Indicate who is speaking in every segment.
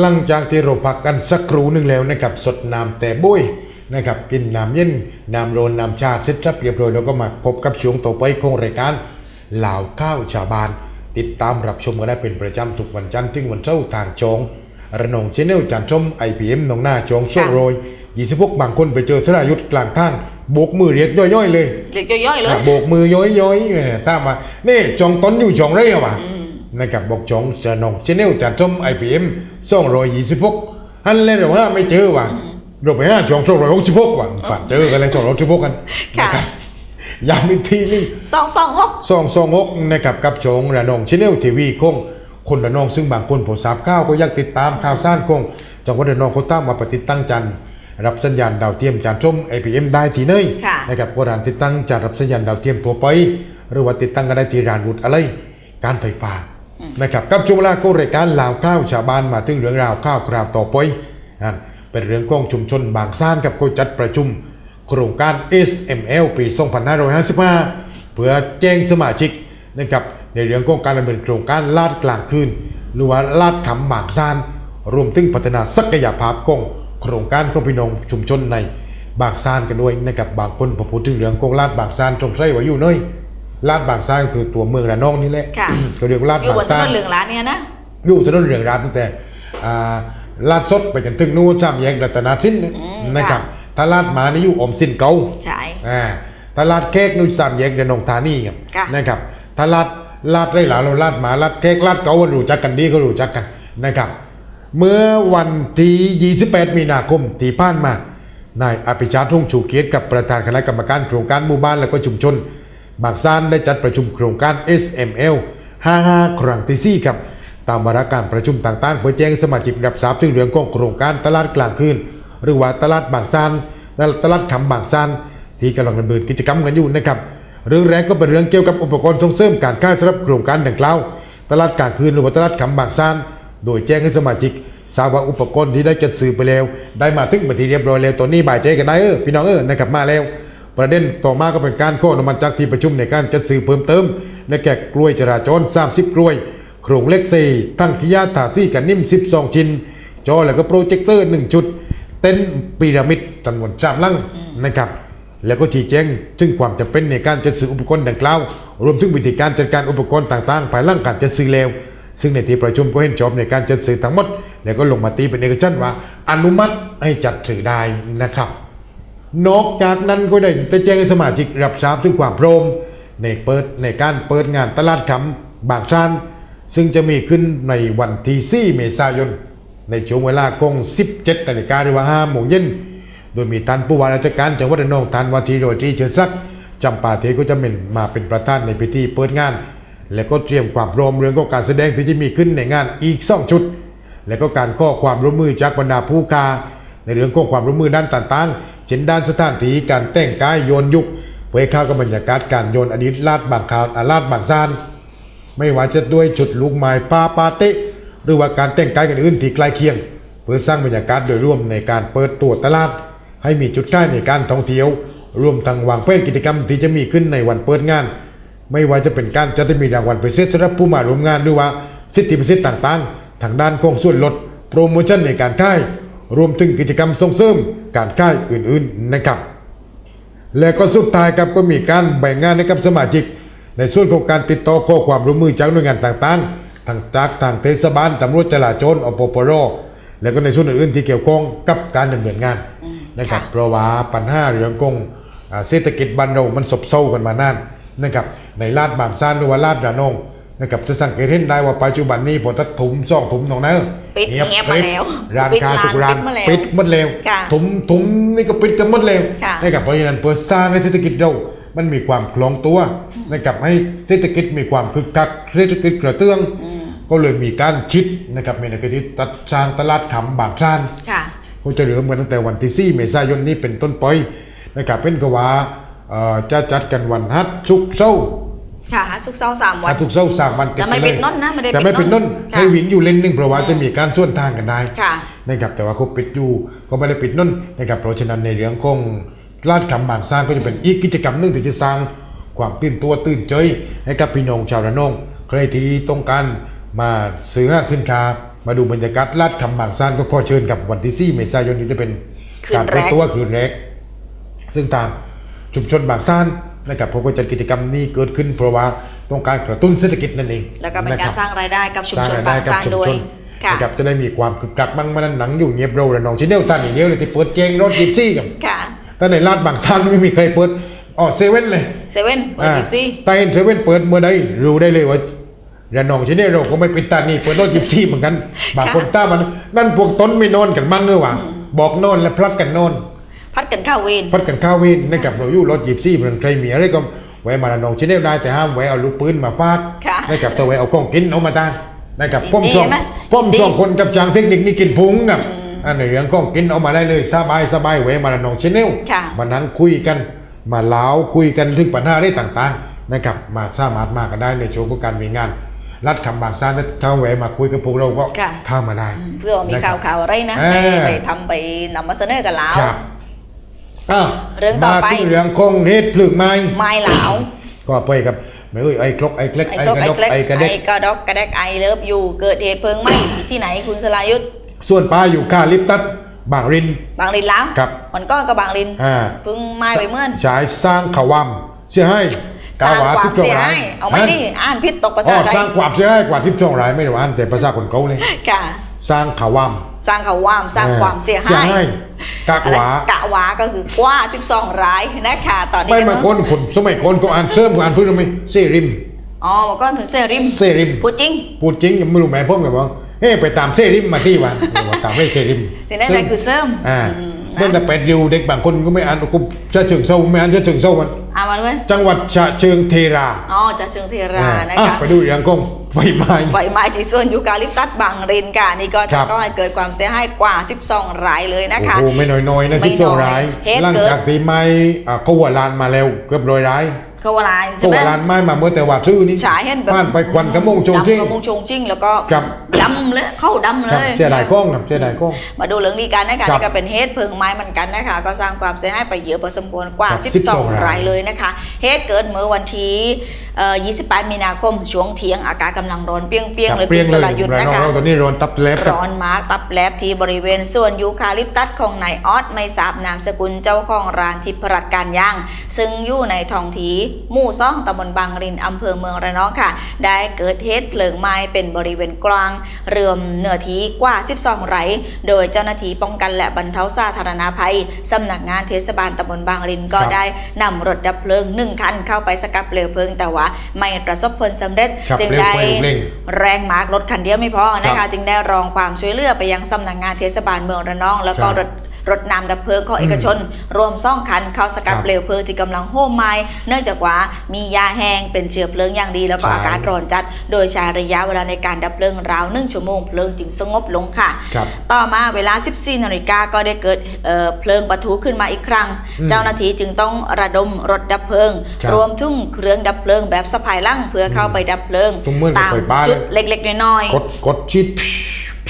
Speaker 1: หลังจากที่เราพักกันสักครู่หนึ่งแล้วนะครับสดน้ำแต่บุ้ยนะครับกินน้ำเย็นน้ำโรนน้ำชาเสร็จสับเรียบร้อยเราก็มาพบกับช่วงต่อไปของรายการเหล่าข้าวชาวบ้าน ติดตามรับชมกันได้เป็นประจำทุกวันจันทร์ถึงวันเสาร์ทางจองระนองเชนเนลจันทร์ชมไอพีเอ็มนองหน้าจองโซ่โรยยี่สิบพกบางคนไปเจอสรายุทธกลางทางโบกมือเรียกย่อยๆเลย
Speaker 2: เด็กย่อยๆเลย
Speaker 1: อะโบกมือย้อยๆเออตามมานี่จองต้นอยู่จองไรอะวะ นะครับบอกจองจะนองชแนลจัดชมไอพีเอ็มสองร้อยยี่สิบหกฮันเลยหรือว่าไม่เจอว่ะเราไปห้าจองสองร้อยหกสิบหกว่ะฝันเจอกันเลยสองร้อยหกสิบหกกัน
Speaker 2: ค่ะ
Speaker 1: นะครับย้ำอีกทีนึง
Speaker 2: สองสองหก
Speaker 1: สองสองหกนะครับกับจองระนองชแนลทีวีคงคนระนองซึ่งบางคนผมทราบข่าวก็อยากติดตามข่าวสารคงจังหวัดระนองเขาตั้งมาปฏิดตั้งจันทร์รับสัญญาณดาวเทียมจานชม APM ได้ที่เนย
Speaker 2: ค่ะ
Speaker 1: นะครับก็ร้านติดตั้งจะรับสัญญาณดาวเทียมทั่วไป หรือว่าติดตั้งกันได้ที่ร้านวุฒิอะไร การไฟฟ้า นะครับกับช่วงเวลาก็รายการลาวข้าวชาวบ้านมาถึงเรื่องราวข้าวคราวต่อไปนั่นเป็นเรื่องของชุมชนบางซ่านกับก็จัดประชุม โครงการ SML ปี 2555 เพื่อแจ้งสมาชิกนะครับในเรื่องของการดำเนินโครงการลาดกลางคืนหรือว่าลาดขำบางซ่าน รวมถึงพัฒนาศักยภาพของโครงการของพี่น้องชุมชนในบางซ่านกันด้วยนะครับบางคนพอพูดถึงเรื่องของลาดบางซ่านตรงใส่ไว้อยู่เนย ลาดบางซ่านคือตัวเมืองระนองนี่แหละ
Speaker 2: ค่ะ
Speaker 1: เขาเรียกว่าลาด
Speaker 2: อยู่
Speaker 1: บาง
Speaker 2: บนถ
Speaker 1: ซ่าน
Speaker 2: นนเหลืองร้านเนี่ยนะ
Speaker 1: อยู่ถนนเรืองรามตั้งแต่อ่าลาดสดไปจนถึงนู่นจำแยกรัตนาสิน
Speaker 2: ม
Speaker 1: นะครับ
Speaker 2: ค่ะ
Speaker 1: ถ้าลาดหมานี่อยู่ออมสินเก่า
Speaker 2: ใช่
Speaker 1: อ่าถ้าลาดเค้กนู่นสามแยกระนองธานีครับ
Speaker 2: ค่ะ
Speaker 1: นะครับถ้าลาดลาดไรหลาเราลาดหมาลาดเค้กลาดเก่าก็รู้จักกันดีก็รู้จักกันนะครับ เมื่อวันที่28 มีนาคมที่ผ่านมานายอภิชาติทุ่งชูเกียรติกับประธานคณะกรรมการโครงการหมู่บ้านและก็ชุมชน บางซานได้จัดประชุมโครงการ SML 55 ครั้งที่ 4 ครับ ตามวาระการประชุมต่างๆ เพื่อแจ้งสมาชิกรับทราบถึงเรื่องของโครงการตลาดกลางคืน หรือว่าตลาดบางซานและตลาดขำบางซานที่กำลังดำเนินกิจกรรมกันอยู่นะครับเรื่องแรกก็เป็นเรื่องเกี่ยวกับอุปกรณ์ส่งเสริมการค้าสำหรับโครงการดังกล่าวตลาดกลางคืนหรือว่าตลาดขำบางซานโดยแจ้งให้สมาชิกทราบว่าอุปกรณ์ที่ได้จัดซื้อไปแล้ว ได้มาถึงบันทีเรียบร้อยแล้วตอนนี้บ่ายใจกันได้เออพี่น้องเออนะครับมาแล้ว ประเด็นต่อมาก็เป็นการข้อนุมัติจากที่ประชุมในการจัดซื้อเพิ่มเติมและแก่กล้วยจราจร 30 กล้วย โครงเล็กเซทั้งกิยาถาซี่กันนิ่ม 12 ชิ้น จอแล้วก็โปรเจคเตอร์ 1 จุด เต็นพีระมิดจำนวนสามลังนะครับ แล้วก็ชี้แจงถึงความจำเป็นในการจัดซื้ออุปกรณ์ดังกล่าว รวมถึงวิธีการจัดการอุปกรณ์ต่างๆภายหลังการจัดซื้อแล้ว ซึ่งในที่ประชุมก็เห็นชอบในการจัดซื้อทั้งหมด แล้วก็ลงมาติเป็นเอกฉันว่า อนุมัติให้จัดซื้อได้นะครับ นอกจากนั้นก็ได้ได้แจ้งให้สมาชิกรับทราบถึงความพร้อมในเปิดในการเปิดงานตลาดขำบางชานซึ่งจะมีขึ้นในวันที่4เมษายน ในช่วงเวลากง 17นาฬิกาหรือว่า5โมงเย็น โดยมีท่านผู้ว่าราชการจังหวัดระนองท่านวัทีโรตรีเชิดศักจำปาเทก็จะเป็นมาเป็นประธานในพิธีเปิดงาน และก็เตรียมความพร้อมเรื่องของการแสดงที่จะมีขึ้นในงานอีกสองชุด และก็การข้อความร่วมมือจากบรรดาผู้ค้าในเรื่องของความร่วมมือด้านต่างๆ เช่นด้านสถานที่การแต่งกายโยนยุคเผยข้าวกับบรรยากาศการโยนอดีตลาดบางคาวอาลาดบางซาน ไม่ว่าจะด้วยจุดลูกไม้ปาปาเตะหรือว่าการแต่งกายกันอื่นที่ใกล้เคียง เพื่อสร้างบรรยากาศโดยร่วมในการเปิดตัวตลาด ให้มีจุดค่ายในการท่องเที่ยวรวมทั้งวางแผนกิจกรรมที่จะมีขึ้นในวันเปิดงาน ไม่ว่าจะเป็นการจัดให้มีรางวัลพิเศษสำหรับผู้มาร่วมงานหรือว่าสิทธิพิเศษต่างๆ ทางด้านของส่วนลดโปรโมชั่นในการค่าย รวมถึงกิจกรรมส่งเสริมการค่ายอื่นๆนะครับ และก็สุดท้ายครับก็มีการแบ่งงานให้กับสมาชิก ในส่วนของการติดต่อข้อความร่วมมือจากหน่วยงานต่างๆทางจากทางเทศบาลตำรวจจราจรอปปรและก็ในส่วนอื่นๆที่เกี่ยวข้องกับการดำเนินงานนะครับ
Speaker 2: ค่ะ
Speaker 1: เพราะว่าปัญหาเรื่องของอ่าเศรษฐกิจบ้านเรามันซบเซากันมานานนะครับในลาดบางซานหรือว่าลาดระนอง นะครับจะสังเกตเห็นได้ว่าปัจจุบันนี้พอตัดถุมซ่องถุมตรงนั้น
Speaker 2: ปิดเงียบ
Speaker 1: ก
Speaker 2: มา
Speaker 1: ริบ
Speaker 2: แล้ว
Speaker 1: ร้าน
Speaker 2: ปิด
Speaker 1: ค้า
Speaker 2: ร้าน
Speaker 1: ทุกร้าน
Speaker 2: ปิดมาแล้ว
Speaker 1: ปิดหมดแล้ว
Speaker 2: ค่ะ
Speaker 1: ถุมถุมนี่ก็ปิดกันหมดแล้ว
Speaker 2: ค่ะ
Speaker 1: นะครับเพราะฉะนั้นเพื่อสร้างให้เศรษฐกิจเรามันมีความคล่องตัวนะครับให้เศรษฐกิจมีความคึกคักเศรษฐกิจกระเตื้อง ก็เลยมีการคิดนะครับในการที่ตัดสร้างตลาดขำบางชาน
Speaker 2: ค่ะ
Speaker 1: ก็จะเริ่มกันตั้งแต่วันที่4เมษายนนี้เป็นต้นไปนะครับเป็นกว่าเอ่อจะจัดกันวันฮัทชุกร์เช้าร์
Speaker 2: ค่ะสุกร์เสาร์สามวัน
Speaker 1: ฮัททุกร์เช้าร์สามวันติด
Speaker 2: แต่ไม่
Speaker 1: กั
Speaker 2: เป็นนนท์นะไม่ได้
Speaker 1: แต่ไม่เป็นนนท์
Speaker 2: ค่ะ
Speaker 1: ให้วินอยู่เลนหนึ่งเพราะว่าจะมีการส่วนทางกันได้
Speaker 2: ค่ะ
Speaker 1: นะครับแต่ว่าเขาปิดอยู่ก็ไม่ได้ปิดนั่นนะครับเพราะฉะนั้นในเรื่องของลาดคำบางสร้างก็จะเป็นอีกกิจกรรมหนึ่งที่จะสร้างความตื่นตัวตื่นใจให้กับพี่น้องชาวระนองใครที่ต้องการมาซื้อสินค้ามาดูบรรยากาศลาดคำบางซ่านก็ขอเชิญกับวันที่4เมษายนนี้จะเป็น
Speaker 2: คืน
Speaker 1: การเปิด
Speaker 2: แรก
Speaker 1: ตัวคืนแรก ซึ่งทางชุมชนบางซ่าน นะครับผมก็จัดกิจกรรมนี้เกิดขึ้น เพราะว่าต้องการกระตุ้นเศรษฐกิจนั่นเอง
Speaker 2: แล้วก็เป็น
Speaker 1: นะค
Speaker 2: การ
Speaker 1: บ
Speaker 2: สร้างรายได้กับชุม
Speaker 1: สร้าง
Speaker 2: ชน
Speaker 1: ราย
Speaker 2: บา
Speaker 1: ได้
Speaker 2: ง
Speaker 1: กับ
Speaker 2: ซาน
Speaker 1: ชุม
Speaker 2: ด้วย
Speaker 1: ชน
Speaker 2: ค่ะ
Speaker 1: นะครับจะได้มีความคึกคักบ้างมันหนังอยู่เงียบเราแต่น้องชิเนลตันอย่างเดียวเลยที่เปิดเจงรถยิบซี่กัน
Speaker 2: ค่ะ
Speaker 1: แต่ในลาดบางซ่านไม่มีใครเปิดอ๋อเซเว่นเลย
Speaker 2: เซเว่นเปิด
Speaker 1: อ่า
Speaker 2: ยิบซี่
Speaker 1: แต่เห็นเซเว่นเปิดเมื่อใดรู้ได้เลยว่าระนองชิเนลเราก็ไม่ปิดตานี่เปิดรถยิบซี่เหมือนกันบางคนต้ามันนั่นพวกต้นไม่นอนกันมั่งเนอะวะบอกนอนแล้วพลัดกันนอน
Speaker 2: พัดกันเข้าเวร
Speaker 1: พัดกันข้าวเวินนะครับเราอยู่รถยิบซี่เหมือนใครมีอะไรก็แวะมาระนองชิเนลได้แต่ห้ามแวะเอาลูกปืนมาฟาด
Speaker 2: ค่ะ
Speaker 1: นะครับแต่แวะเอาของกินเอามาทานนะครับ
Speaker 2: ดี
Speaker 1: พ่อมช่อง
Speaker 2: ไหม
Speaker 1: พ่อม
Speaker 2: ดี
Speaker 1: ช่องคนกับจางเทคนิคนี่กินพุงครับอันในเรื่องของกินเอามาได้เลยสบายสบายแวะมาระนองชิเนล
Speaker 2: ค่ะ
Speaker 1: มานั่งคุยกันมาเล้าคุยกันถึงปัญหาได้ต่างๆนะครับมาสามารถมากันได้ในโชว์ของการมีงานรัดคำบางซ่านถ้าเข้าแหวะมาคุยกับพวกเราก็
Speaker 2: ค่ะ
Speaker 1: เข้ามาได้
Speaker 2: เพื่อมีข่าวข่าวๆอะไรนะ
Speaker 1: เออ
Speaker 2: ไปไปทำไปนำมาเสนอกันแล้ว
Speaker 1: ครับ อ้าว
Speaker 2: เรื่องต่อ
Speaker 1: มา
Speaker 2: ไป
Speaker 1: ที่เรื่องของเหตุเพลิงไหม้
Speaker 2: ไม้เหลา
Speaker 1: ก็ไปกับไม่เอ้ยไอ้ครกไอ้เกล็ก
Speaker 2: ไอ้
Speaker 1: ไอ้
Speaker 2: ครก
Speaker 1: กระ
Speaker 2: ไอ้
Speaker 1: ดก
Speaker 2: เกล็ก
Speaker 1: ไอ้กระเด็ก
Speaker 2: ไอ้กระดกกระแดกไอเลิฟอยู่เกิดเหตุเพลิงไหม้ที่ไหนคุณสลายุทธ
Speaker 1: ส่วนปลาอยู่ค่าลิปตัสบางริน
Speaker 2: บางรินแล้ว
Speaker 1: ครับ
Speaker 2: มันก็กับบางริน
Speaker 1: อ่า
Speaker 2: เพิ่งไหม้ไปเมื่อน
Speaker 1: ฉายสร้างขวามเสียให้
Speaker 2: สร้างความ
Speaker 1: สิบสอง
Speaker 2: เสีย
Speaker 1: รา
Speaker 2: หาย
Speaker 1: ย
Speaker 2: เอาไม่ดิอ่านพิษตกประ
Speaker 1: อ๋
Speaker 2: จา
Speaker 1: อ
Speaker 2: ไท
Speaker 1: สร้าง
Speaker 2: ย
Speaker 1: ความเสียให้กว่าสิบสองรายไม่ได้ว่าอ่านแต่ภาษาคนเกาเลย
Speaker 2: ค่ะ
Speaker 1: สร้างขวาม
Speaker 2: สร้างเขาว่ามสร้างความเสียหาย
Speaker 1: กากหวา
Speaker 2: กะหวาก็คือกว่า 12รายนะคะตอนนี้
Speaker 1: ไม่มา
Speaker 2: เอะ
Speaker 1: คนคนสมัยคนก็อ่านเสริมก็อ่านพื้นไหมเซริม
Speaker 2: อ๋อมันก็ถึงเซริม
Speaker 1: เซริม
Speaker 2: พูดจริง
Speaker 1: พูดจริงยังไม่รู้แม่พ่อมกับว่าเฮ้ไปตามเซริมมาที่วันตามไม่เซริม
Speaker 2: แต่นั่นแหละคือเสริม
Speaker 1: อ่า
Speaker 2: อืม
Speaker 1: เมื่อ
Speaker 2: นะ
Speaker 1: แต่เป็ดริวเด็กบางคนก็ไม่อ่านกูจะเชิงเซาไม่อ่านจะเชิงเซามัน
Speaker 2: อ่านมันไว้ย
Speaker 1: จังหวัดฉะเชิงเทรา
Speaker 2: อ๋อจากเชิงเทรา
Speaker 1: อ่า
Speaker 2: นะ
Speaker 1: อะ
Speaker 2: คะ
Speaker 1: ไปดูเรื่องของไฟไหม้
Speaker 2: ไฟไหม้ที่สวนยูคาลิปตัสบางรินค่ะนี่ก็
Speaker 1: ครั
Speaker 2: จะ
Speaker 1: บ
Speaker 2: ก็ให้เกิดความเสียหายกว่า 12 รายเลยนะ
Speaker 1: โอ้
Speaker 2: คะ
Speaker 1: โหไม่น้อยๆนะ
Speaker 2: ไม่
Speaker 1: สิบสอง
Speaker 2: น้อย
Speaker 1: ราย
Speaker 2: เหตุ
Speaker 1: หลัง
Speaker 2: เกิด
Speaker 1: จากตีไม้อ่าเขาหัวลานมาแล้วเกือบร้อยราย
Speaker 2: เขาวลาย
Speaker 1: เขา
Speaker 2: ใช่ไหม
Speaker 1: หัวลานไม้มาเมื่อแต่ว่าชื่อนี้
Speaker 2: ฉายเห็นแบบ
Speaker 1: บ้านไปควันกระมงโจงจิ้ง
Speaker 2: ดำกระมงชงจิ้งแล้วก็
Speaker 1: ครับ
Speaker 2: ดำเลยเข้าดำ
Speaker 1: ค
Speaker 2: เล
Speaker 1: รับ
Speaker 2: ย
Speaker 1: เสียดายกล้องครับเสียดายกล้อง
Speaker 2: มาดูเรื่องนี้กันนะคะ
Speaker 1: ครับ
Speaker 2: นี่ก็เป็นเหตุเพลิงไหม้เหมือนกันนะคะ ก็สร้างความเสียหายไปเยอะพอสมควรกว่า
Speaker 1: ครับ
Speaker 2: 12
Speaker 1: 12
Speaker 2: รายเลยนะคะเหตุเกิดเมื่อวันที่เอ่อ28 มีนาคมช่วงเที่ยงอากาศกำลังร้อนเปรี้ยง
Speaker 1: ค
Speaker 2: ๆ
Speaker 1: รับ
Speaker 2: เลย
Speaker 1: เปรี้ยง
Speaker 2: คุณ
Speaker 1: เล
Speaker 2: ส
Speaker 1: ย
Speaker 2: รายุทธ์
Speaker 1: ราย
Speaker 2: นะ
Speaker 1: น้อง
Speaker 2: คะ
Speaker 1: เราตอนนี้ร้อนตับแลบครับ
Speaker 2: ร้อนมาตับแลบที่บริเวณส่วนยูคาลิปตัสของนายออสไม่ทราบนามสกุลเจ้าของร้านทิพรัตน์การย่าง ซึ่งอยู่ในท้องที่หมู่ซ่องตำบลบางรินอำเภอเมืองระนองค่ะ ได้เกิดเหตุเพลิงไหม้เป็นบริเวณกลางเรือมเนื้อที่กว่า 12 ไร่ โดยเจ้าหน้าที่ป้องกันและบรรเทาสาธารณภัยสำนักงานเทศบาลตำบลบางรินก็
Speaker 1: ครับ
Speaker 2: ได้นำรถดับเพลิงหนึ่งคันเข้าไปสกัดเปลวเพลิงแต่ว่าไม่ประสบผลสำเร็จ
Speaker 1: ครับ
Speaker 2: จึง
Speaker 1: เร็ว
Speaker 2: ได้
Speaker 1: ไปเร่ง
Speaker 2: แรงมากรถคันเดียวไม่พอนะ
Speaker 1: ครั
Speaker 2: คะ
Speaker 1: บ
Speaker 2: จึงได้รองความช่วยเหลือไปยังสำนักงานเทศบาลเมืองระนอง แล้วก็
Speaker 1: ครับ
Speaker 2: รถ รถนำดับเพลิงของ
Speaker 1: อืม
Speaker 2: เอกชน รวมซ่องคันเข้าสกัด
Speaker 1: ครับ
Speaker 2: เปลวเพลิงที่กำลังโห่มไหม้เนื่องจากว่ามียาแห้งเป็นเชื้อเพลิงอย่างดี แล้วก็
Speaker 1: ใช่
Speaker 2: อากาศร้อนจัด โดยใช้ระยะเวลาในการดับเพลิงราวหนึ่งชั่วโมงเพลิงจึงสงบลงค่ะ
Speaker 1: ครับ
Speaker 2: ต่อมาเวลา 14นาฬิกาก็ได้เกิดเอ่อเพลิงปะทุขึ้นมาอีกครั้ง
Speaker 1: อืม
Speaker 2: เจ้าหน้าที่จึงต้องระดมรถดับเพลิง
Speaker 1: ครับ
Speaker 2: รวมถึงเครื่องดับเพลิงแบบสะพายลั่งเพื่อเข้าไปดับเพลิง
Speaker 1: ทุกเมื่อ
Speaker 2: ตาม
Speaker 1: ไฟฟ้า
Speaker 2: จุด
Speaker 1: เลย
Speaker 2: เล็กๆน้อยๆ
Speaker 1: กดกดชิด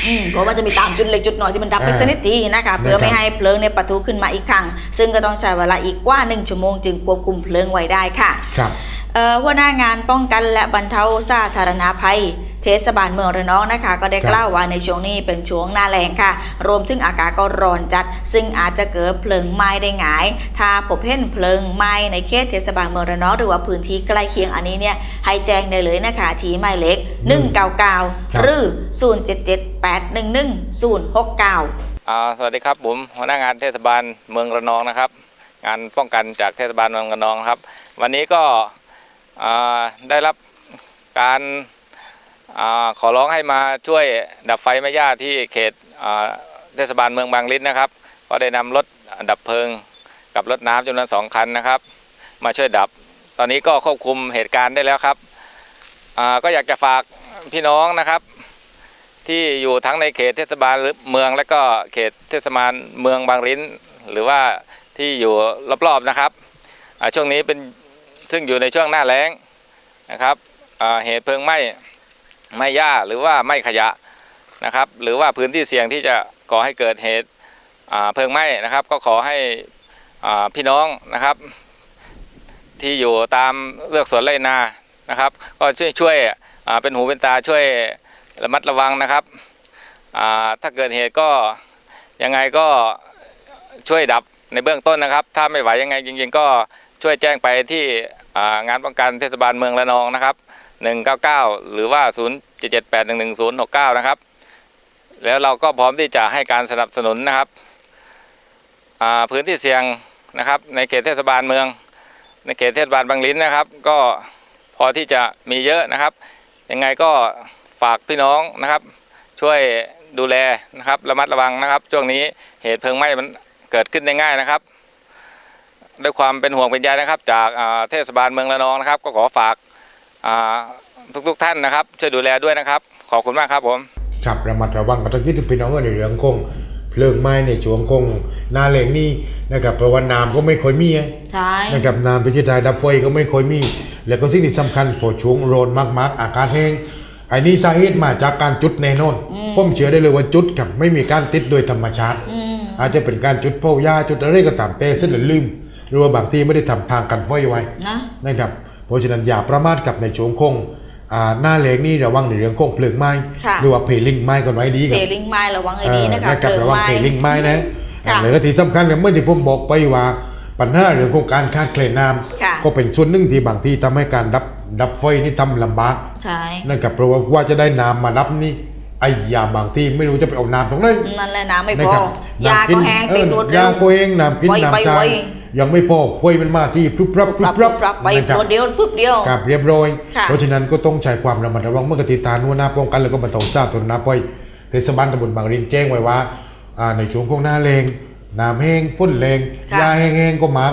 Speaker 2: อืมก็ว่าจะมีตามจุดเล็กจุดน้อยที่มันดับไป
Speaker 1: อ่า
Speaker 2: สกนิดทีนะคะเพื่อ
Speaker 1: นะครับ
Speaker 2: ไม่ให้เพลิงในยปะทุขึ้นมาอีกครั้ง ซึ่งก็ต้องใช้เวลาอีกกว่าหนึ่งชั่วโมงจึงควบคุมเพลิงไว้ได้ค่ะ
Speaker 1: ครับ
Speaker 2: เอ่อหัวหน้างานป้องกันและบรรเทาสาธารณภัย เทศบาลเมืองระนองนะคะ ก็ได้
Speaker 1: ครับ
Speaker 2: กล่าวว่าในช่วงนี้เป็นช่วงหน้าแล้งค่ะ รวมถึงอากาศก็ร้อนจัด ซึ่งอาจจะเกิดเพลิงไหม้ได้ง่าย ถ้าพบเห็นเพลิงไหม้ในเขตเทศบาลเมืองระนองหรือว่าพื้นที่ใกล้เคียงอันนี้เนี่ยให้แจ้งได้เลยนะคะ ที่หมายเลข199 หรือ 0778111069
Speaker 3: อ่าสวัสดีครับผมหัวหน้างานเทศบาลเมืองระนองนะครับ งานป้องกันจากเทศบาลเมืองระนองครับ วันนี้ก็อ่าได้รับการอา ขอร้องให้มาช่วยดับไฟแม่ย่าที่เขตเทศบาลเมืองบางลิ้นนะครับ ก็ได้นำรถดับเพลิงกับรถน้ำจำนวนสองคันนะครับ มาช่วยดับ ตอนนี้ก็ควบคุมเหตุการณ์ได้แล้วครับก็อยากจะฝากพี่น้องนะครับ ที่อยู่ทั้งในเขตเทศบาลหรือเมือง และก็เขตเทศบาลเมืองบางริ้น หรือว่าที่อยู่รอบๆนะครับช่วงนี้เป็นซึ่งอยู่ในช่วงหน้าแล้งนะครับเหตุเพลิงไหม้ ไม้หญ้าหรือว่าไม้ขยะนะครับ หรือว่าพื้นที่เสี่ยงที่จะก่อให้เกิดเหตุเพลิงไหม้นะครับ ก็ขอให้พี่น้องนะครับ ที่อยู่ตามเลือกสวนไรนานะครับ ก็ช่วยช่วยเป็นหูเป็นตาช่วยระมัดระวังนะครับถ้าเกิดเหตุก็ยังไงก็ช่วยดับในเบื้องต้นนะครับ ถ้าไม่ไหวยังไงจริงๆก็ช่วยแจ้งไปที่งานป้องกันเทศบาลเมืองระนองนะครับ 199 หรือว่า 07811069 นะครับ แล้วเราก็พร้อมที่จะให้การสนับสนุนนะครับพื้นที่เสี่ยงนะครับในเขตเทศบาลเมือง ในเขตเทศบาลบางลิ้นนะครับ ก็พอที่จะมีเยอะนะครับ ยังไงก็ฝากพี่น้องนะครับ ช่วยดูแลนะครับระมัดระวังนะครับ ช่วงนี้เหตุเพลิงไหม้มันเกิดขึ้นได้ง่ายนะครับ ด้วยความเป็นห่วงเป็นใยนะครับ จากเทศบาลเมืองระนองนะครับ ก็ขอฝาก ทุกๆท่านนะครับช่วยดูแลด้วยนะครับ ขอบคุณมากครับผม
Speaker 1: ครับระมัดระวังกันตะกี้ที่พี่น้องก็ในเรื่องคงเพลิงไหม้ในช่วงคงหนาแหลงนี่นะครับเพราะว่าน้ำก็ไม่ค่อยมีไง
Speaker 2: ใช่
Speaker 1: นะครับน้ำเป็นที่ไทยดับไฟก็ไม่ค่อยมี แล้วก็สิ่งที่สำคัญพอช่วงโรนมากๆ อากาศแห้งไอ้นี่สาเหตุมาจากการจุดแน่นอนผมเชื่อได้เลยว่าจุดกับไม่มีการติดโดยธรรมชาติ
Speaker 2: อืม
Speaker 1: อาจจะเป็นการจุดเผายาจุดอะไรก็ตามแต่เส้นหรือลืม หรือว่าบางทีไม่ได้ทำทางกันไฟไว้
Speaker 2: นะ
Speaker 1: นะครับ เพราะฉะนั้นอย่าประมาทกับในช่วงคงอ่าหน้าแรงนี่ระวังในเรื่องของเพลิงไหม้
Speaker 2: ค่ะ
Speaker 1: หรือว่าเพลิงไหม้กันไว้ดี
Speaker 2: เท
Speaker 1: กับ
Speaker 2: ลิงไม้ระวังให้ดีนะคะ
Speaker 1: กับระวังเพลิงไหม้นะ
Speaker 2: ค่ะ
Speaker 1: แล้วก็ที่สำคัญกับเมื่อที่ผมบอกไปว่าปัญหาเรื่องของการขาดแคลนน้
Speaker 2: ค่ะำ
Speaker 1: ก็เป็นส่วนหนึ่งที่บางทีทำให้การดับดับไฟนี่ทำลำบาก
Speaker 2: ใช่
Speaker 1: นะครับเพราะว่าว่าจะได้น้ำมาดับนี่ไอ้ยาบางทีไม่รู้จะไปเอาน้ำตรงไหน
Speaker 2: นั่นแหละน้ำไม่
Speaker 1: นะ
Speaker 2: พอ
Speaker 1: ครับ
Speaker 2: ยา
Speaker 1: น้ำ
Speaker 2: ก็แห้งติดรวด
Speaker 1: เอ
Speaker 2: เร็
Speaker 1: อยาวก็แห้งน้ำกิน
Speaker 2: ไวไป
Speaker 1: น้ำชา
Speaker 2: ไว
Speaker 1: ยังไม่พอไฟมันมาที่พรุบพรับพรุ
Speaker 2: ปรั
Speaker 1: บบพรับ
Speaker 2: ปรับไป
Speaker 1: นะครับ
Speaker 2: ตัวเดียวปึ๊บเดียว
Speaker 1: ครับเรียบร้อย
Speaker 2: ค่ะ
Speaker 1: เพราะฉะนั้นก็ต้องใช้ความระมัดระวังเมื่อกติตานัวหน้าป้องกันแล้วก็บรรเทาทราบตนน้ำไว้เทศบาลตำบลบางรินแจ้งไว้ว่าอ่าในช่วงของหน้าแรงน้ำแห้งฝนแรง
Speaker 2: ค่ะ
Speaker 1: ยาแห้งๆก็มา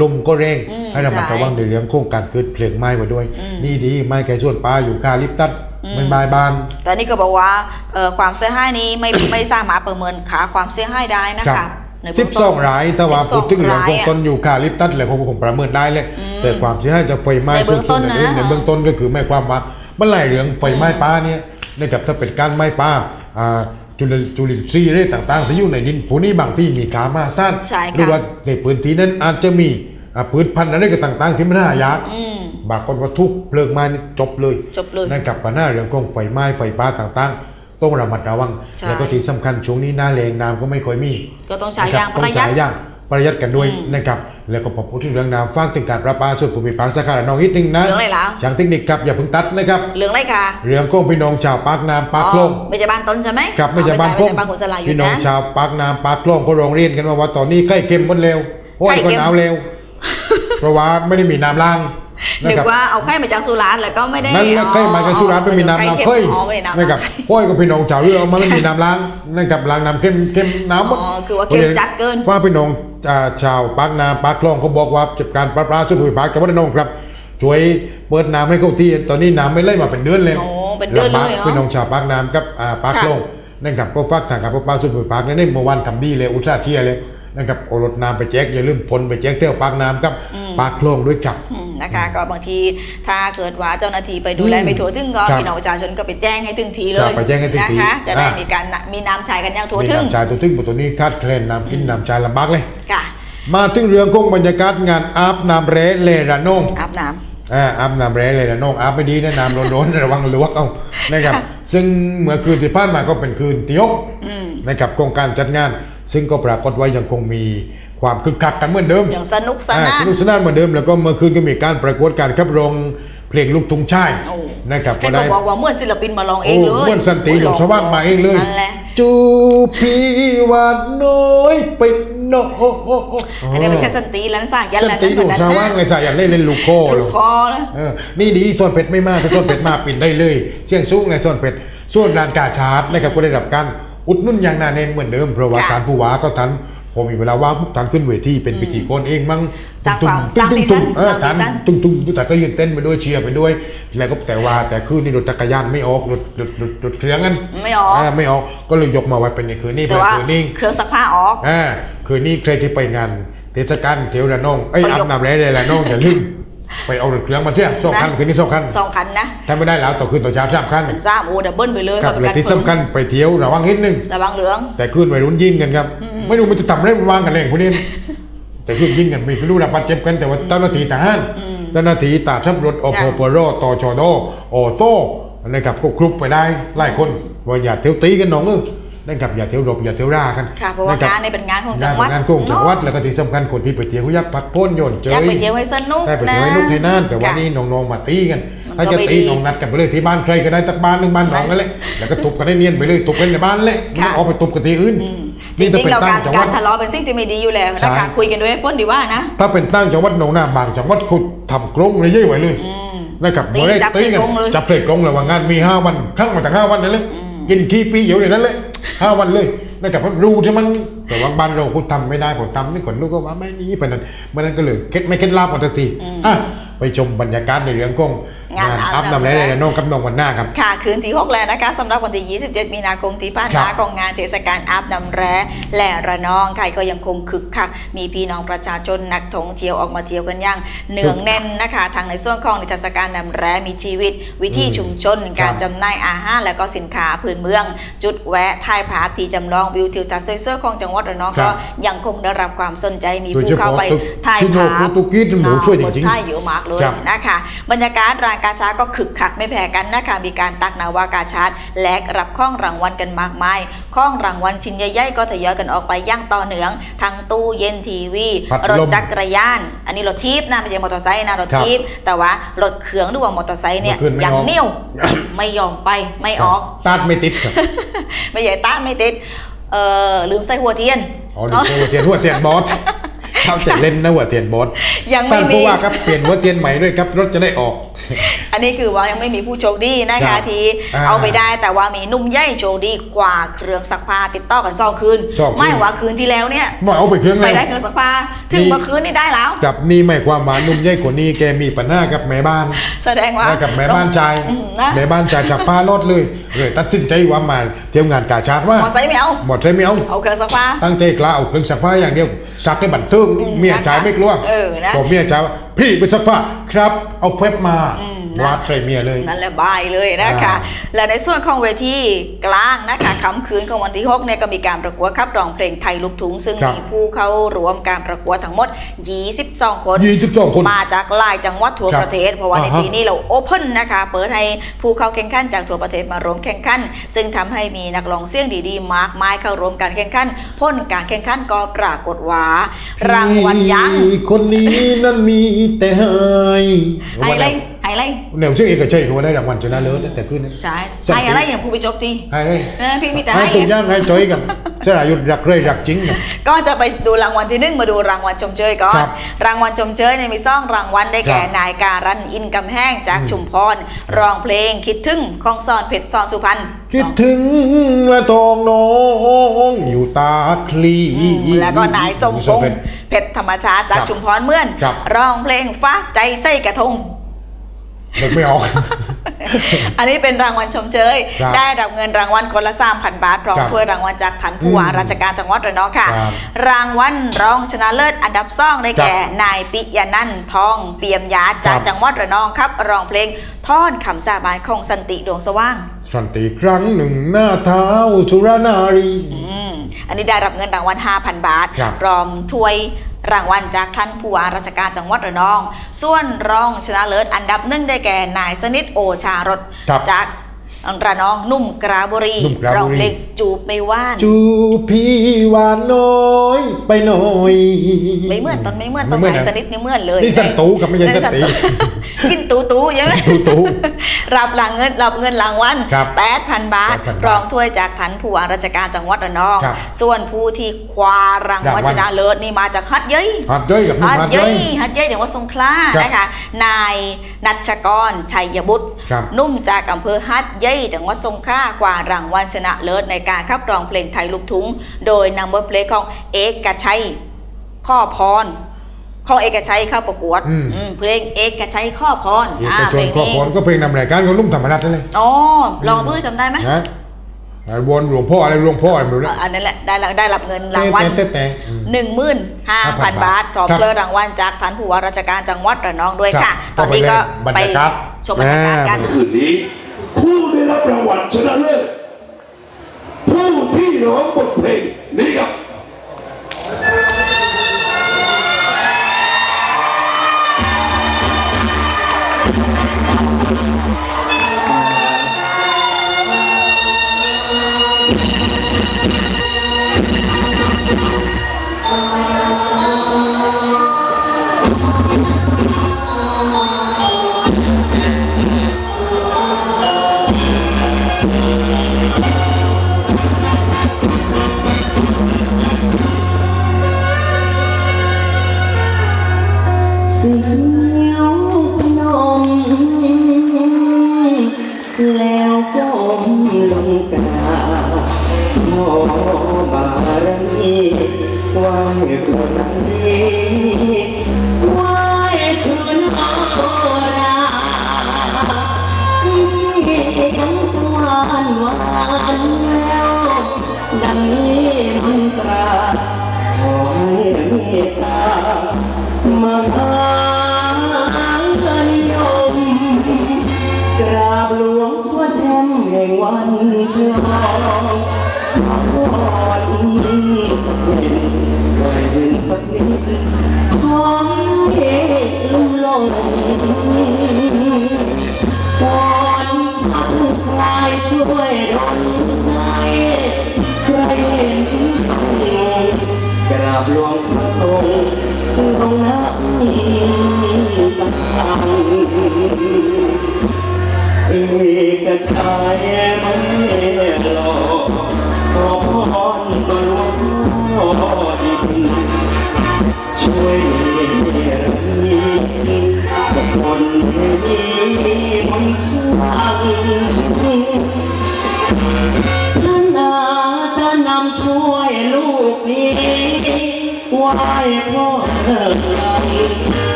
Speaker 1: ลมก็แรง
Speaker 2: อืม
Speaker 1: ให้ระมัด
Speaker 2: ใช่
Speaker 1: ระวังในเรื่องโครงการเกิดเพลิงไหม้ไว้ด้วย
Speaker 2: อืม
Speaker 1: นี่ดีไม้ไก่ส่วนปลาอยู่คาลิปตัส
Speaker 2: อืม
Speaker 1: ไม่ไม้บาน
Speaker 2: แต่นี่ก็บอกว่าเอ่อความเสียหายนี้ไม่ไม่สามารถประเมินค่าความเสียหายได้นะ
Speaker 1: ครั
Speaker 2: คะ
Speaker 1: บ
Speaker 2: ใน
Speaker 1: สิ
Speaker 2: เบื้
Speaker 1: บ
Speaker 2: ต้น
Speaker 1: สองรายแต่ว่า
Speaker 2: 12
Speaker 1: พูดถึงเรื่องของ
Speaker 2: รายอะ
Speaker 1: ต้นอยู่คาลิปตัสแล้วคงคงประเมินได้เลย
Speaker 2: อืม
Speaker 1: แต่ความเสียหายจะไฟไหม้
Speaker 2: ในเบื้
Speaker 1: ส่ว
Speaker 2: อนงต้น
Speaker 1: ๆอื่นๆ
Speaker 2: นะ
Speaker 1: ในเบื้องต้นก็คือไม่ความว่ามันหลายเรื่องไฟไหม้ป่าเนี่ยนะครับถ้าเป็นการไหม้ป่าอ่าจุลินจุลินทรีย์อะไรต่างๆที่อยู่ในดินพวกนี้บางที่มีขามาสั้น
Speaker 2: ใช่ค่ะ
Speaker 1: หรือว่าในพื้นที่นั้นอาจจะมีอ่าพืชพันธุ์อะไรก็ต่าง ๆ ที่มันหายาก
Speaker 2: อืม
Speaker 1: บางคนว่าทุกข์เพลิงไหม้นี่จบเลย
Speaker 2: จบเลย
Speaker 1: นะครับปัญหาเรื่องของไฟไหม้ไฟป่าต่างๆ ต้องระมัดระวัง
Speaker 2: ใช่
Speaker 1: แล้วก็ที่สำคัญช่วงนี้หน้าแรงน้ำก็ไม่ค่อยมี
Speaker 2: ก็ต้องใช้
Speaker 1: นะค
Speaker 2: ยา
Speaker 1: รั
Speaker 2: ง
Speaker 1: บ
Speaker 2: ป
Speaker 1: ต้อง
Speaker 2: ระหยั
Speaker 1: ใช้
Speaker 2: ด
Speaker 1: อย่างประหยัดกันด้วย
Speaker 2: อืม
Speaker 1: นะครับแล้วก็พอพูดถึงเรื่องน้ำฝากถึงการประปาส่วนภูมิภาคสาขาระนองนิดนึงนะ
Speaker 2: เรื่องอะไรล่ะ
Speaker 1: ช่างเทคนิคครับอย่าเพิ่งตัดนะครับ
Speaker 2: เรื่องอะไรคะ
Speaker 1: เรื่องของพี่น้องชาวปากน้ำปากโลง
Speaker 2: อ๋อไม่ใช่บ้านต้นใช่ไหม
Speaker 1: ครับไม่ใช่บ้าน
Speaker 2: ไม่ใช่บ้านคุณสลายุท
Speaker 1: พี่
Speaker 2: ธ
Speaker 1: น้อง
Speaker 2: นะ
Speaker 1: ชาวปากน้ำปากโลงก็ร้องเรียนกันมาว่าตอนนี้ไข้เค็มหมดเร็วห้อย
Speaker 2: ไข้
Speaker 1: ก็
Speaker 2: เค็ม
Speaker 1: หนาวเร็วเพราะว่าไม่ได้มีน้ำล้าง นะ
Speaker 2: นึก
Speaker 1: ครับ
Speaker 2: ว่าเอาไข่มาจากสุราษฎร์แล้วก็ไม่ได้
Speaker 1: นั่นแหละไข้มาจากจุฬาไม่มีน้ำล้าง
Speaker 2: ไข่
Speaker 1: เฮ้ย
Speaker 2: อ๋อไม่ได้น้ำ
Speaker 1: นะครับ
Speaker 2: ล้าง
Speaker 1: ห้อยก็พี่น้องชาวเรือเอามาไม่มีน้ำล้างนะครับล้างน้ำเค็มเค็มน้ำหมด
Speaker 2: อ๋อคือว่าเค็มจัดเกิน
Speaker 1: ฟ้าพี่น้องอ่าชาวปากน้ำปากคลองเขาบอกว่าจัดการปลาปลาช่วยภูมิภาคจังหวัดระนองครับช่วยเปิดน้ำให้เข้าที่ตอนนี้น้ำไม่ไหลมาเป็นเดือนเลย
Speaker 2: โอ้เป็นเดือนเลย
Speaker 1: ลำบาก
Speaker 2: เหรอ
Speaker 1: พี่น้องชาวปากน้ำกับอ่าปากคลองนะครับก็ฝากทางการปลาปลาช่วยภูมิภาคในเมื่อวันทำดีเลยอุตส่าห์เชียร์เลยนะครับเอารถน้ำไปแจกอย่าลืมพลไปแจกเที่ยวปากน้ำกับ ปากคลองด้วยครับ
Speaker 2: อืมนะคะก็บางทีถ้าเกิดว่าเจ้าหน้าที่ไปดูแล
Speaker 1: อืม
Speaker 2: ไม่ทั่วถึงก็
Speaker 1: ครับ
Speaker 2: พี่น้องประชาชนก็ไปแจ้งให้ถึงทีเล
Speaker 1: ครั
Speaker 2: ย
Speaker 1: บไปแจ้งให้ถึงที
Speaker 2: นะคะจะได้
Speaker 1: อะ
Speaker 2: มีการมีน้ำใช้กันอย่างทั่ว
Speaker 1: มี
Speaker 2: ถึง
Speaker 1: น้ำชายตัวตึ้งตัวนี้คาดแคลนน้ำกินน้ำชายลำบากเลย
Speaker 2: ค่ะ
Speaker 1: มาถึงเรื่องของบรรยากาศงานอาบน้ำแร่เลระนอง
Speaker 2: อาบน้
Speaker 1: อ่าอาบน้ำแร่เลยนะน้องอาบไม่ดีนะน้ำร้อนๆระวังลวกเอานะครับ ซึ่งเมื่อคืนที่ผ่านมาก็เป็นคืนที่ยกำ
Speaker 2: อืม
Speaker 1: นะครับโครงการจัดงาน ซึ่งก็ปรากฏว่ายังคงมีความคึกคักกันเหมือนเดิม
Speaker 2: อย่างสนุกส
Speaker 1: อ่านา
Speaker 2: น
Speaker 1: สนุกสนานเหมือนเดิมแล้วก็เมื่อคืนก็มีการประกวดการขับร้องเพลงลูกทุ่งชาย
Speaker 2: โอ้
Speaker 1: นะครับ
Speaker 2: เห็
Speaker 1: ก็
Speaker 2: น
Speaker 1: ได้
Speaker 2: บอกว่าเมื่อศิลปินมาลองเอ
Speaker 1: โอ้
Speaker 2: งเลย
Speaker 1: ม่วนสันติหลวงสว่างมาเองเลย
Speaker 2: นั่นแหละ
Speaker 1: จูพีวาดน้อยเป็ดน้อย
Speaker 2: อันนี้เป็นแค่สันติลันสร้างยัน
Speaker 1: สัน
Speaker 2: แล้ว
Speaker 1: ติหลวงสว่างเลยใช่อยากเล่นเล่นลูกโค
Speaker 2: ลู
Speaker 1: ลู
Speaker 2: ก
Speaker 1: ก
Speaker 2: คอนะ
Speaker 1: เออนี่ดีส่วนเป็ดไม่มากถ้าส่วนเป็ดมากปิดได้เลย เสี่ยงสูงในส่วนเป็ดส่วนร้านกาชาร์ดนะครับก็ได้รับการ อุดหนุ่นอย่างหนาแน่นเหมือนเดิมเพราะว่า
Speaker 2: ค่ะ
Speaker 1: ทานผู้ว่าก็ทันพอมีเวลาว่างปุ๊บทานขึ้นเวทีเป็นพิธีกรเองมั้ง
Speaker 2: สร้างความ
Speaker 1: ตุ้ม
Speaker 2: สร้างสี
Speaker 1: ตุ้ม
Speaker 2: สัน
Speaker 1: เออ
Speaker 2: สร้า
Speaker 1: ทางน
Speaker 2: สีสัน
Speaker 1: ตุ้มตุ้มแต่ก็ยืนเต้นไปด้วยเชียร์ไปด้วย แล้วก็แต่ว่าแต่คืนนี้รถจักรยานไม่ออกรถรถรถรถเครื่องกัน
Speaker 2: ไม่ออกา
Speaker 1: ไม่ออกก็เลยยกมาไว้เป็นในคืนนี้
Speaker 2: แต่
Speaker 1: เป็น
Speaker 2: ว่า
Speaker 1: คืนนี้
Speaker 2: เครื่องซักผ้าออก
Speaker 1: อ่าคืนนี้ใครที่ไปงานเทศกาลเที่ยวระนองไอ้ย
Speaker 2: ไปยก
Speaker 1: อาบน้ำแร่เลยระนองอย่าลืม ไปเอารถเครื่องมาเที่ยวสองคันคืนนี้สองคัน
Speaker 2: สองคันนะ
Speaker 1: ถ้าไม่ได้แล้วต่อคืนต่อเช้าสามคัน
Speaker 2: เป็นซ้ำโอ้ดับเบิลไปเลย
Speaker 1: ครับ
Speaker 2: เขา
Speaker 1: และ
Speaker 2: เป็น
Speaker 1: ที่
Speaker 2: การ
Speaker 1: สำคัญไปเที่ยวระวังนิดนึง
Speaker 2: ระวังเหลือง
Speaker 1: แต่คืนวัยรุ่นยิงกันครับ ไม่รู้มันจะทำอะไรมันวางกันเองพวกนี้แต่คืนยิงกันไม่รู้รับบาดเจ็บกันแต่ว่าเจ้าหน้าที่ทหารเจ้าหน้าที่ตาชับรถอพ
Speaker 2: ค่ะ
Speaker 1: ปรตชดอโซ่นะครับก็คลุกไปได้หลายคนว่าอย่าเที่ยวตีกันน้องเออ นะครับอย่าเที่ยวรบอย่าเที่ยวร่ากัน
Speaker 2: ค่ะเพราะว่า
Speaker 1: คบ
Speaker 2: งานในเป็นงานของ
Speaker 1: งา
Speaker 2: จั
Speaker 1: น
Speaker 2: งหวัด
Speaker 1: งานโกงจังหวัดแล้วก็ที่สำคัญคนที่ไปเที่ยวเขาอยากพักพ้นโยนเจ
Speaker 2: อยาก
Speaker 1: ย
Speaker 2: ไปเที่ยวให้สนุก
Speaker 1: ได้ไป
Speaker 2: นะ
Speaker 1: เที่ยวให้ลูกให้น่านแต่วัน
Speaker 2: ค่ะ
Speaker 1: นี้น้องๆมาตีกัน
Speaker 2: มัน
Speaker 1: ถ้า
Speaker 2: ก็
Speaker 1: จะ
Speaker 2: ไม่
Speaker 1: ตี
Speaker 2: ดี
Speaker 1: น้องนัดกันไปเลยที่บ้านใครก็ได้สักบ้านหนึ่งบ้านน้องนั่นแหละแล้วก็ตุบกันได้เนียนไปเลยตุบกันในบ้านเลยไม่ต้อง
Speaker 2: ค่ะ
Speaker 1: เอาไปตุบกันที่อื่น
Speaker 2: อืมจ
Speaker 1: นี่
Speaker 2: ริ
Speaker 1: ถ้างเป็น
Speaker 2: ๆเรา
Speaker 1: ตั้
Speaker 2: กางร
Speaker 1: จังห
Speaker 2: กา
Speaker 1: วั
Speaker 2: ร
Speaker 1: ด
Speaker 2: ทะเลาะเป็นสิ่งที่ไม่ดีอยู่แล้ว
Speaker 1: ใช่
Speaker 2: นะคะคุยกันด้วยพ้นดีว่านะ
Speaker 1: ถ้าเป็นตั้งจังหวัดหนองนาบางจังหวัดเขาทำกรงเลยเย่ไว้เลย
Speaker 2: อืม
Speaker 1: นะครับ
Speaker 2: ตี
Speaker 1: บ่ได้
Speaker 2: จับ
Speaker 1: ตีกัน
Speaker 2: ใส่กรงเลย
Speaker 1: จับใส่กรงเลยว่างานมีห้าวันครั้งมาจากห้าวันนั่นเลย
Speaker 2: อืม
Speaker 1: กินขี้ปีเหี่ยวในนั้นเลย ห้าวันเลยนะครับเพรารู้ใช่มั้งแต่ว่าบ้านเราคุณทำไม่ได้ผมทำนี่ขนนู้นก็ว่าไม่นี่ไปนั้นมันนั้นก็เลยเคล็ดไม่เคล็ดลาบกันทันทีอะไปชมบรรยากาศในเรื่องกอง
Speaker 2: งาน
Speaker 1: อัพ
Speaker 2: อาบ
Speaker 1: นำ
Speaker 2: น้ำ
Speaker 1: ไร
Speaker 2: แร่
Speaker 1: ในน้องกับน้องวันหน้าครับ
Speaker 2: ค่ะคืนที่6แล้วนะคะสำหรับวันที่ 27 มีนาคมที่ผ่าน
Speaker 1: ครั
Speaker 2: มา
Speaker 1: บ
Speaker 2: ของงานเทศกาลอาบน้ำแร่และระนองค่ะก็ยังคงคึกคักมีพี่น้องประชาชนนักท่องเที่ยวออกมาเที่ยวกันอย่างเนืองแน่นนะคะทางในส่วนของนิทรรศการน้ำแร่มีชีวิต วิถีชุมชน การจำหน่ายอาหารและก็สินค้าพื้นเมือง จุดแวะถ่ายภาพที่จำลองวิวทิวทัศน์สวยๆของจังหวัดระนอง
Speaker 1: ครั
Speaker 2: ก็
Speaker 1: บ
Speaker 2: ยังคงได้รับความสนใจมี
Speaker 1: โดย
Speaker 2: ผู้
Speaker 1: เฉ
Speaker 2: เข้า
Speaker 1: พาะ
Speaker 2: ไป
Speaker 1: ตึก
Speaker 2: ถ่าย
Speaker 1: ชิโน
Speaker 2: ภาพ
Speaker 1: โปรตุกีสหมูช่วยจริงๆ
Speaker 2: ใช่เยอะมากเลย
Speaker 1: ครับ
Speaker 2: นะคะบรรยากาศรางกาชาดก็คึกคักไม่แพ้กันนะคะมีการตักนาวากาชาดแลกรับข้องรางวัลกันมากมายข้องรางวัลชิ้นใหญ่ๆก็ทยอยกันออกไปอย่างต่อเนื่อง ทั้งตู้เย็นทีวี
Speaker 1: พัด
Speaker 2: ร
Speaker 1: ล
Speaker 2: ถ
Speaker 1: ม
Speaker 2: จักรยาน อันนี้รถทีบนะไม่ใช่มอเตอร์ไซค์นะรถ
Speaker 1: ครับ
Speaker 2: ทีบแต่ว่ารถเครื่องหรือว่ามอเตอร์ไซค์เนี่ย
Speaker 1: เมื่อคืนไม่
Speaker 2: ยัง
Speaker 1: ออก
Speaker 2: นิ่วไม่ยอมไปไม่ออก
Speaker 1: ตัดไม่ติดครับ
Speaker 2: ไม่ใหญ่ต้านไม่ติดเออลืมใส่หัวเทียน
Speaker 1: อ๋อนี่หัวเตียนหัวเตียนบอส เขาจะเล่นนะหัวเตียนบอส
Speaker 2: ยังไม่
Speaker 1: ท่าน
Speaker 2: มี
Speaker 1: ผู้ว่าครับเปลี่ยนหัวเตียนใหม่ด้วยครับรถจะได้ออก
Speaker 2: อันนี้คือว่ายังไม่มีผู้โชคดีนะ
Speaker 1: ครั
Speaker 2: คะ
Speaker 1: บ
Speaker 2: ที่
Speaker 1: อ่า
Speaker 2: เอาไปได้แต่ว่ามีหนุ่มใหญ่โชคดีกว่าเครื่องซักผ้าติดต่อกันสองคืน
Speaker 1: สองคืน
Speaker 2: ไม่ว่าคืนที่แล้วเนี่ย
Speaker 1: ว่าเอาไปเครื่อง
Speaker 2: ไป
Speaker 1: แล้ว
Speaker 2: ได้เครื่องซักผ้าถึง
Speaker 1: นี่
Speaker 2: เมื่อคืนนี่ได้แล้ว
Speaker 1: กับนี่ไม่ความหมายหนุ่มใหญ่กว่านี้แกมีปัญหากับแม่บ้าน
Speaker 2: แสดงว่า
Speaker 1: แล้วกับแม่บ้านใจาย
Speaker 2: อืมนะ
Speaker 1: แม่บ้านใจายจากป้ารถเลยเลยตัดสินใจว่ามาเที่ยวงานกาชาดว่า
Speaker 2: หมอไซค์ไม่เอา
Speaker 1: หมดใจไม่เอา
Speaker 2: เอาเครื่องซักผ้า
Speaker 1: ตั้งใจกล้าเอาเครื่องซักผ้าอย่างเดียว ซักให้บันเทิง
Speaker 2: อืม
Speaker 1: เมียจ่ายไม่กลัว
Speaker 2: เออนะ
Speaker 1: บอกเมียจ่ายว่าพี่ไปซักผ้าครับ เอาเพบมา
Speaker 2: อืมนะ
Speaker 1: วาดใส่เมียเลย
Speaker 2: นั่นแหละบายเลยนะคะ
Speaker 1: อ่า
Speaker 2: และในส่วนของเวทีกลางนะคะค่ำคืนของวันที่6เนี่ยก็มีการประกวดขับร้องเพลงไทยลูกทุ่งซึ่ง
Speaker 1: ครับ
Speaker 2: มีผู้เข้าร่วมการประกวดทั้งหมด 22 คน
Speaker 1: ยี่สิบสองคน
Speaker 2: มาจากหลายจังหวัดทั่ว
Speaker 1: ครับ
Speaker 2: ประเทศ เพราะว่าใน
Speaker 1: อ่าฮะ
Speaker 2: ปีนี้เราโอเพ่นนะคะ เปิดให้ผู้เข้าแข่งขันจากทั่วประเทศมาร่วมแข่งขัน ซึ่งทำให้มีนักร้องเสียงดีๆ มากมายเข้าร่วมการแข่งขันพ้นการแข่งขันก็ปรากฏว่ารางวัลยัง
Speaker 1: พี่คนนี้นั้นมีแต่ให้
Speaker 2: ไฮไลท์ไฮไลท์
Speaker 1: แนวชื่อเอกชัยเขาว่าได้รางวัลชนะเลิศแต่ขึ้น
Speaker 2: ใช่
Speaker 1: สักที
Speaker 2: ไฮอะไรอย่างผู้ไปจบที
Speaker 1: ให้เลย
Speaker 2: นะพี่มีแต่
Speaker 1: ให้
Speaker 2: ให้
Speaker 1: ตุ่มย่างให้จอยกับสรายุทธรักเรื่อยรักจริงนะ
Speaker 2: ก็จะไปดูรางวัลที่หนึ่งมาดูรางวัลชมเชยก่อ
Speaker 1: ครั
Speaker 2: น
Speaker 1: บ
Speaker 2: รางวัลชมเชยเนี่ยมีซ่องรางวัลได้แก่
Speaker 1: ครับ
Speaker 2: นายการันอินกำแห้งจาก
Speaker 1: อืม
Speaker 2: ชุมพรร้องเพลงคิดถึงของซอนเพชรซอนสุพรรณ
Speaker 1: คิดถึงละทองน้องอยู่ตาคลี
Speaker 2: อืมแล้วก็นายสมพง
Speaker 1: เป็น
Speaker 2: ษ์เพชรธรรมชาติจาก
Speaker 1: ครับ
Speaker 2: ชุมพรเมื่อน
Speaker 1: ครับ
Speaker 2: ร้องเพลงฟากใจไส้กระทง
Speaker 1: นึกไม่ออก
Speaker 2: อันนี้เป็นรางวัลชมเชย
Speaker 1: ครับ
Speaker 2: ได้รับเงินรางวัลคนละ3,000 บาทพร้อม
Speaker 1: ครับ
Speaker 2: ถ้วยรางวัลจากฐานผู้ว่า
Speaker 1: อืม
Speaker 2: ราชการจังหวัดระนองค่ะ
Speaker 1: ครับ
Speaker 2: รางวัลรองชนะเลิศอันดับสองได้แก่
Speaker 1: ครับ
Speaker 2: นายปิยนันท์ทองเปียมยาจา
Speaker 1: ครับ
Speaker 2: กจังหวัดระนองครับร้องเพลงท่อนคำสาบานของสันติดวงสว่าง
Speaker 1: สันติครั้งหนึ่งหน้าเท้าสุรนารี
Speaker 2: อืม อันนี้ได้รับเงินรางวัล 5,000 บาท
Speaker 1: ครับ
Speaker 2: พร้อมถ้วยรางวัลจากท่านผู้ว่าราชการจังหวัดระนอง ส่วนรองชนะเลิศอันดับหนึ่งได้แก่นายสนิทโอชารส
Speaker 1: ครับ
Speaker 2: จาก ระนองนุ่มกราบุรี
Speaker 1: นุ่มกราบุรี
Speaker 2: ร้องเพลงจูบไม่ว่าน
Speaker 1: จูพี่หวานน้อยไปหน่อย
Speaker 2: ไม่เหมือนตอนไม่เหมือนตอน
Speaker 1: ไม่เหมือน
Speaker 2: นาย
Speaker 1: นะ
Speaker 2: สนิทนี่เหมือนเลย
Speaker 1: นี่สันตูกับไม่ใช่สันติ
Speaker 2: กินตูตูใช่ไหม
Speaker 1: ตูตู
Speaker 2: รับรางเงินรับเงินรางวัล
Speaker 1: ครับ
Speaker 2: 8,000บาท
Speaker 1: 8,000
Speaker 2: พร้อมถ้วยจากทันผู้ว่าราชการจังหวัดระนอง
Speaker 1: ครับ
Speaker 2: ส่วนผู้ที่คว้ารางวัล
Speaker 1: รางวัล
Speaker 2: ชนะเลิศนี่มาจากฮัดเย้ย
Speaker 1: หัดย่อยกับนี่
Speaker 2: ฮัด
Speaker 1: หัด
Speaker 2: เย้
Speaker 1: ย่อย
Speaker 2: ยฮัดเย้ยจังหวัดสงขลา
Speaker 1: ครับ
Speaker 2: นะคะ นายนัชกรชัยบุตร
Speaker 1: ครับ
Speaker 2: นุ่มจากอำเภอฮัดเย้ยจังหวัดสงขลากว่ารางวัลชนะเลิศในการขับร้องเพลงไทยลูกทุ่งโดยนำบทเพลงของเอกชัยข้อพรของเอกชัยเข้าประกวด
Speaker 1: อืม
Speaker 2: อืมเพลงเอกชัยข้อพร
Speaker 1: เอก
Speaker 2: อ่า
Speaker 1: ชนข้อพรก็เพลงนำรายการของลุงธรรมนัฐนั่นเลย
Speaker 2: อ๋อลองเพื่อจำได้ไหม
Speaker 1: นะอ่าวนหลวงพ่ออะไรหลวงพ่ออะไรไม่รู้นะ
Speaker 2: อันนั้นแหละได้รับได้รับเงินรางวัล
Speaker 1: แต่แต่แต่อืม
Speaker 2: หนึ่งหมื่นห้าพัน
Speaker 1: 5,000
Speaker 2: บาทพร้อม
Speaker 1: ครับ
Speaker 2: เพื่อรางวัลจากท่านผู้ว่าราชการจังหวัดระนองด้วย
Speaker 1: ครั
Speaker 2: ค่ะ
Speaker 1: บ
Speaker 2: ตอนนี้ก็
Speaker 1: ต่อ
Speaker 2: ไป
Speaker 1: ไปเลยบรรยากาศ
Speaker 2: ชมบรรยากาศกัน
Speaker 1: อ่า
Speaker 4: คืนนี้ ผู้ได้รับรางวัลชนะเลิศผู้ที่ร้องบทเพลงนี้ครับา
Speaker 5: มหานิยม กราบหลวงพ่อแชมแห่งวันฉลองขอพรเห็นเคยเห็นสักนิดของเอกลงก่อนทักทายช่วยดลใจใครเห็นกราบหลวงพระทรง ตรงนั้นต่างเอกชัยไม่หลอกขอพรก็หลวงพ่อดินช่วยเรียกับคนที่มัน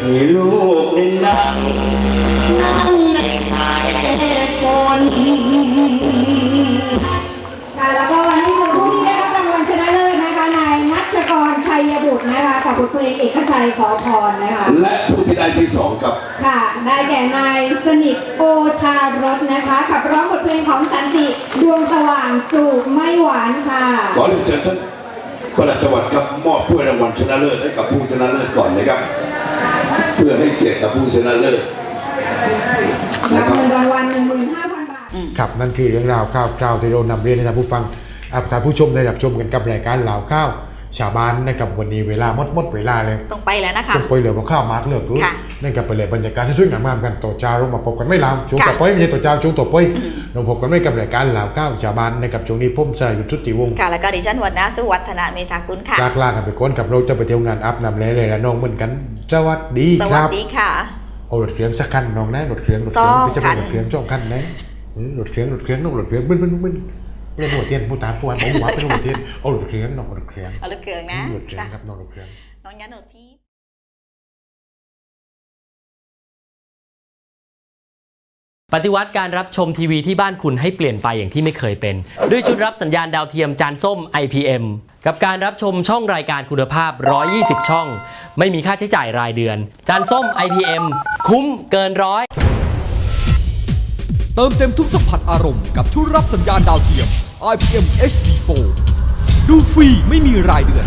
Speaker 5: ให้ลูกเด่นดังนั่งในชายคน
Speaker 6: ค่ะแล้วก็วันนี้คือผู้ที่ได้รับรางวัลชนะเลิศนะคะนายนัชกรชัยบุตรนะคะกับบทเพลงเอกชัยขอพรนะคะ
Speaker 4: และผู้ที่ได้ที่สองครับ
Speaker 6: ค่ะได้แก่นายสนิทโอชารสนะคะขับร้องบทเพลงของสันติดวงสว่างจูบไม่หวานค่ะ
Speaker 4: ขอเรียนเชิญท่าน ประหลัดจังหวัดครับมอบถ้วยรางวัลชนะเลิศให้กับผู้ชนะเลิศก่อนนะครับ เพื่อให้เกียรติกับผู้ชนะเลิศ
Speaker 6: รั
Speaker 4: นะ
Speaker 6: บ
Speaker 4: ครับ
Speaker 6: เงินรางวัล15,000บาท
Speaker 1: ครับนั่นคือเรื่องราวข่าวคราวที่เรานำเรียนให้ท่านผู้ฟังอะท่านผู้ชมได้รับชมกันกับรายการเหล่าข้าว ชาวบ้านนะครับวันนี้เวลาหมดหมดเวลาเลย
Speaker 2: ต้องไปแล้วนะคะ
Speaker 1: ต้องไปเหลือว่าข้าวมากเหลือเกิน
Speaker 2: ค่ะ
Speaker 1: นั่นก็ไปเลยบรรยากาศที่สวยงามกันต่อเจ้าเรามาพบกันไม่ลาวช่วง
Speaker 2: ค่ะ
Speaker 1: ต่อไปไม่ใช่ต่อเจ้าช่วงต่อไปเราพบกันไม่กับรายการเหล่าข้าวชาวบ้านนะครับช่วงนี้ผมสรยุทธชุติวงศ์
Speaker 2: ค่ะแล้วก็ดิฉันวันนาสุวัฒนาเมธากุลค่ะ
Speaker 1: จากลากันไปก่อนกับเราจะไปเที่ยวงานอัพนำเลยเลยและน้องเหมือนกันสวัสดี
Speaker 2: ส
Speaker 1: ค
Speaker 2: วัส
Speaker 1: รับ
Speaker 2: ดีค่ะ
Speaker 1: เอารถเครื่องสักคันน้องนะรถเครื่องรถเครื่
Speaker 2: สอง
Speaker 1: พี่จะไป
Speaker 2: คัน
Speaker 1: รถเครื่องสองคันนะเออรถเครื่องรถเครื่องน้องรถเครื่องบึ้นบึ้นบึ้น เป็นหัวเทียนผู้ตามผู้วันผมหัวเป็นหัวเทียนเอารถเครื่องน้องรถเครื่อง
Speaker 2: เอาลูกเกืองนะ
Speaker 1: รถเครื่อง
Speaker 2: ค่ะ
Speaker 1: ครับน้องรถเครื่อง
Speaker 2: น้องยันโนที
Speaker 7: ปฏิวัติการรับชมทีวีที่บ้านคุณให้เปลี่ยนไปอย่างที่ไม่เคยเป็น ด้วยชุดรับสัญญาณดาวเทียมจานส้ม IPM กับการรับชมช่องรายการคุณภาพ 120 ช่อง ไม่มีค่าใช้จ่ายรายเดือน จานส้ม IPM คุ้มเกินร้อย
Speaker 8: เติมเต็มทุกสัมผัสอารมณ์กับทุกรับสัญญาณดาวเทียม IPM HD Pro ดูฟรีไม่มีรายเดือน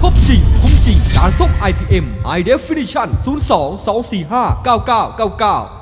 Speaker 8: ครบจริง คุ้มจริงการส้ม IPM High Definition 02 245 9999